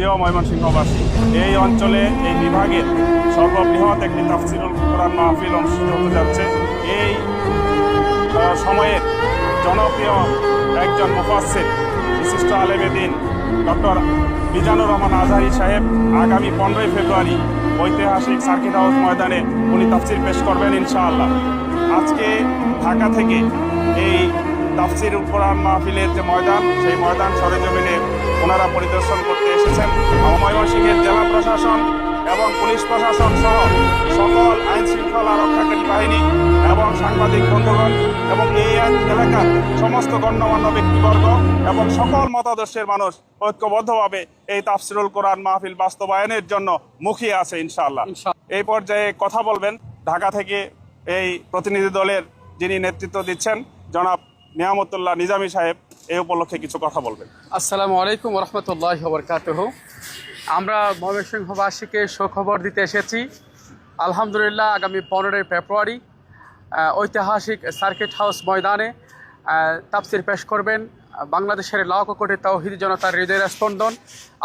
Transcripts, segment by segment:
প্রিয় ময়মনসিংহবাসী এই অঞ্চলে এই বিভাগের সর্ববৃহৎ একটি তাফসিরুল কোরআন মাহফিল অনুষ্ঠিত হতে যাচ্ছে। এই সময়ের জনপ্রিয় একজন মুফাসসির, বিশিষ্ট আলেমে দিন, ডক্টর মিজানুর রহমান আজহারি সাহেব, আগামী পনেরোই ফেব্রুয়ারি ঐতিহাসিক সার্কিট হাউস ময়দানে উনি তাফসির পেশ করবেন ইনশাআল্লাহ। আজকে ঢাকা থেকে এই তাফসির কোরআন মাহফিলের যে ময়দান সেই ময়দান সরেজমিনে ওনারা পরিদর্শন করতে এসেছেন। ময়মনসিংহের জেলা প্রশাসন এবং পুলিশ প্রশাসন সহ সকল আইন শৃঙ্খলা রক্ষাকারী বাহিনী এবং সাংবাদিক বন্ধুগণ এবং এই এলাকার সমস্ত গণ্যমান্য ব্যক্তিবর্গ এবং সকল মতাদর্শের মানুষ ঐক্যবদ্ধভাবে এই তাফসিরুল কোরআন মাহফিল বাস্তবায়নের জন্য মুখিয়ে আছে ইনশাআল্লাহ। এই পর্যায়ে কথা বলবেন ঢাকা থেকে এই প্রতিনিধি দলের যিনি নেতৃত্ব দিচ্ছেন জনাব নিয়ামতুল্লাহ নিজামী সাহেব এই উপলক্ষে কিছু কথা বলবেন। আসসালামু আলাইকুম রহমতুল্লাহ বরকাতহ আমরা ময়মনসিংহবাসীকে সুখবর দিতে এসেছি। আলহামদুলিল্লাহ আগামী পনেরোই ফেব্রুয়ারি ঐতিহাসিক সার্কিট হাউস ময়দানে আহ, তাফসির পেশ করবেন বাংলাদেশের লাখ কোটি তৌহিদ জনতার হৃদয়ের স্পন্দন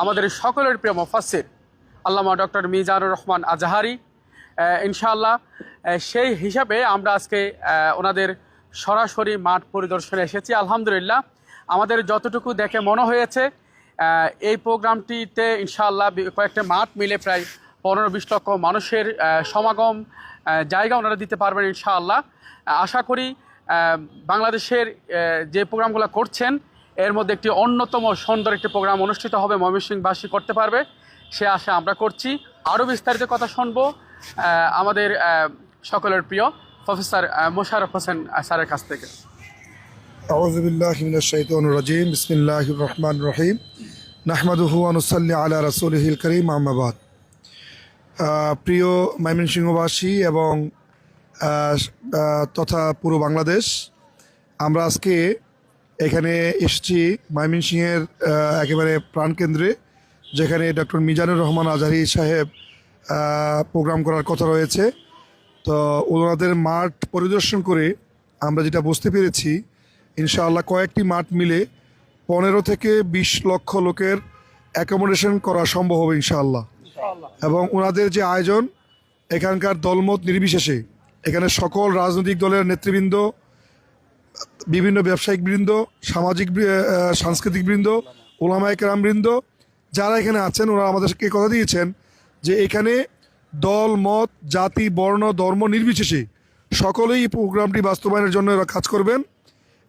আমাদের সকলের প্রিয় মুফাসির আল্লামা ডক্টর মিজানুর রহমান আজাহারি। ইনশাআল্লাহ সেই হিসাবে আমরা আজকে ওনাদের সরাসরি মাঠ পরিদর্শনে এসেছি। আলহামদুলিল্লাহ, আমাদের যতটুকু দেখে মনে হয়েছে এই প্রোগ্রামটিতে ইনশাআল্লাহ কয়েকটা মাঠ মিলে প্রায় পনেরো বিশ লক্ষ মানুষের সমাগম জায়গা ওনারা দিতে পারবেন ইনশাআল্লাহ। আশা করি বাংলাদেশের যে প্রোগ্রামগুলো করছেন, এর মধ্যে একটি অন্যতম সুন্দর একটি প্রোগ্রাম অনুষ্ঠিত হবে, ময়মনসিংহবাসী করতে পারবে, সে আশা আমরা করছি। আরও বিস্তারিত কথা শুনব আমাদের সকলের প্রিয় প্রফেসর মোশারফ হোসেন স্যারের কাছ থেকে। আউজবিল্লাহিমিনাশাইতানুরাজিম বিসমিল্লাহ রহমান রহিম। নাহমাদুহু আনুসাল্লি আলা রাসুলহিল করিম আহমাবাদ প্রিয় ময়মনসিংহবাসী এবং তথা পুরো বাংলাদেশ, আমরা আজকে এখানে এসেছি ময়মনসিংহের একেবারে প্রাণকেন্দ্রে যেখানে ডক্টর মিজানুর রহমান আজহারি সাহেব প্রোগ্রাম করার কথা রয়েছে। তো ওনাদের মাঠ পরিদর্শন করে আমরা যেটা বুঝতে পেরেছি ইনশাআল্লাহ কয়েকটি মাঠ মিলে পনেরো থেকে বিশ লক্ষ লোকের অ্যাকোমোডেশন করা সম্ভব হবে ইনশাআল্লাহ। এবং ওনাদের যে আয়োজন এখানকার দলমত নির্বিশেষে এখানে সকল রাজনৈতিক দলের নেতৃবৃন্দ বিভিন্ন ব্যবসায়িক বৃন্দ সামাজিক সাংস্কৃতিক বৃন্দ ওলামায় কেরাম বৃন্দ যারা এখানে আছেন ওরা আমাদেরকে কথা দিয়েছেন যে এখানে দল মত জাতি বর্ণ ধর্ম নির্বিশেষে সকলেই এই প্রোগ্রামটি বাস্তবায়নের জন্য এরা কাজ করবেন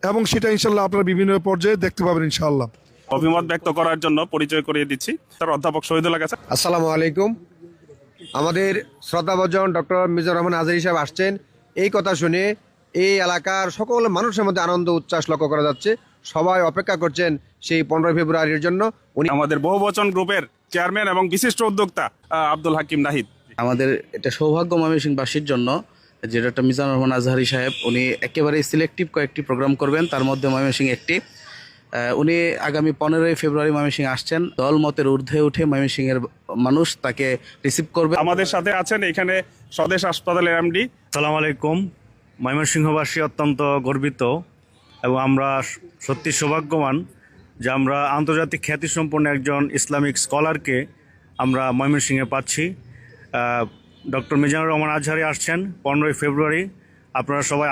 এবং সেটা ইনশাল্লাহ আপনারা বিভিন্ন পর্যায়ে দেখতে পাবেন ইনশাআল্লাহ অভিমত ব্যক্ত করার জন্য পরিচয় করিয়ে দিচ্ছি। তার অধ্যাপক শহীদুল্লাহ কাছে আসসালামু আলাইকুম। আমাদের শ্রদ্ধাভজন ডক্টর মিজানুর রহমান আজহারি সাহেব আসছেন। এই কথা শুনে এই এলাকার সকল মানুষের মধ্যে আনন্দ উচ্ছ্বাস লক্ষ্য করা যাচ্ছে। সবাই অপেক্ষা করছেন সেই পনেরোই ফেব্রুয়ারির জন্য। উনি আমাদের বহুবচন গ্রুপের চেয়ারম্যান এবং বিশিষ্ট উদ্যোক্তা আব্দুল হাকিম নাহিদ। আমাদের এটা সৌভাগ্য ময়মনসিংহবাসীর জন্য যে ডক্টর মিজানুর রহমান আজহারি সাহেব উনি একেবারে সিলেক্টিভ কয়েকটি প্রোগ্রাম করবেন। তার মধ্যে ময়মনসিংহ একটি। উনি আগামী পনেরোই ফেব্রুয়ারি ময়মনসিংহ আসছেন। দল মতের ঊর্ধ্বে উঠে ময়মনসিংহের মানুষ তাকে রিসিভ করবে। আমাদের সাথে আছেন এখানে স্বদেশ হাসপাতালের এমডি। সালাম আলাইকুম। ময়মনসিংহবাসী অত্যন্ত গর্বিত এবং আমরা সত্যি সৌভাগ্যবান যে আমরা আন্তর্জাতিক খ্যাতিসম্পন্ন একজন ইসলামিক স্কলারকে আমরা ময়মনসিংহে পাচ্ছি। ডক্টর মিজানুর রহমান আজহারি আসছেন পনেরোই ফেব্রুয়ারি। আপনারা সবাই